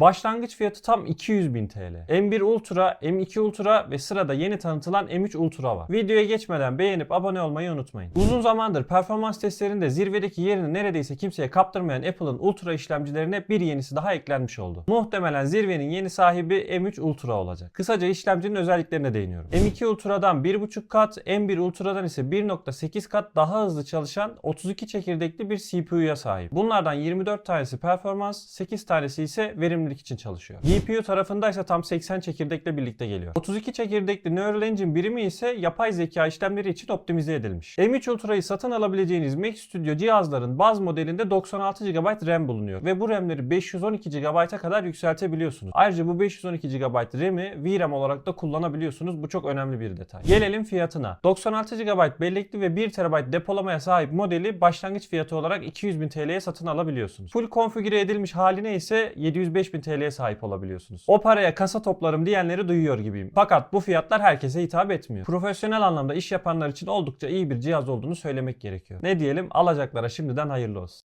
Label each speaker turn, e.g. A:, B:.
A: Başlangıç fiyatı tam 200.000 TL. M1 Ultra, M2 Ultra ve sırada yeni tanıtılan M3 Ultra var. Videoya geçmeden beğenip abone olmayı unutmayın. Uzun zamandır performans testlerinde zirvedeki yerini neredeyse kimseye kaptırmayan Apple'ın Ultra işlemcilerine bir yenisi daha eklenmiş oldu. Muhtemelen zirvenin yeni sahibi M3 Ultra olacak. Kısaca işlemcinin özelliklerine değiniyorum. M2 Ultra'dan 1.5 kat, M1 Ultra'dan ise 1.8 kat daha hızlı çalışan 32 çekirdekli bir CPU'ya sahip. Bunlardan 24 tanesi performans, 8 tanesi ise verimlilik için çalışıyor. GPU tarafında ise tam 80 çekirdekle birlikte geliyor. 32 çekirdekli Neural Engine birimi ise yapay zeka işlemleri için optimize edilmiş. M3 Ultra'yı satın alabileceğiniz Mac Studio cihazların baz modelinde 96 GB RAM bulunuyor ve bu RAM'leri 512 GB'a kadar yükseltebiliyorsunuz. Ayrıca bu 512 GB RAM'i VRAM olarak da kullanabiliyorsunuz. Bu çok önemli bir detay. Gelelim fiyatına. 96 GB bellekli ve 1 TB depolamaya sahip modeli başlangıç fiyatı olarak 200.000 TL'ye satın alabiliyorsunuz. Full konfigüre edilmiş haline ise 705.000 TL'ye sahip olabiliyorsunuz. O paraya kasa toplarım diyenleri duyuyor gibiyim. Fakat bu fiyatlar herkese hitap etmiyor. Profesyonel anlamda iş yapanlar için oldukça iyi bir cihaz olduğunu söylemek gerekiyor. Ne diyelim alacaklara şimdiden hayırlı olsun.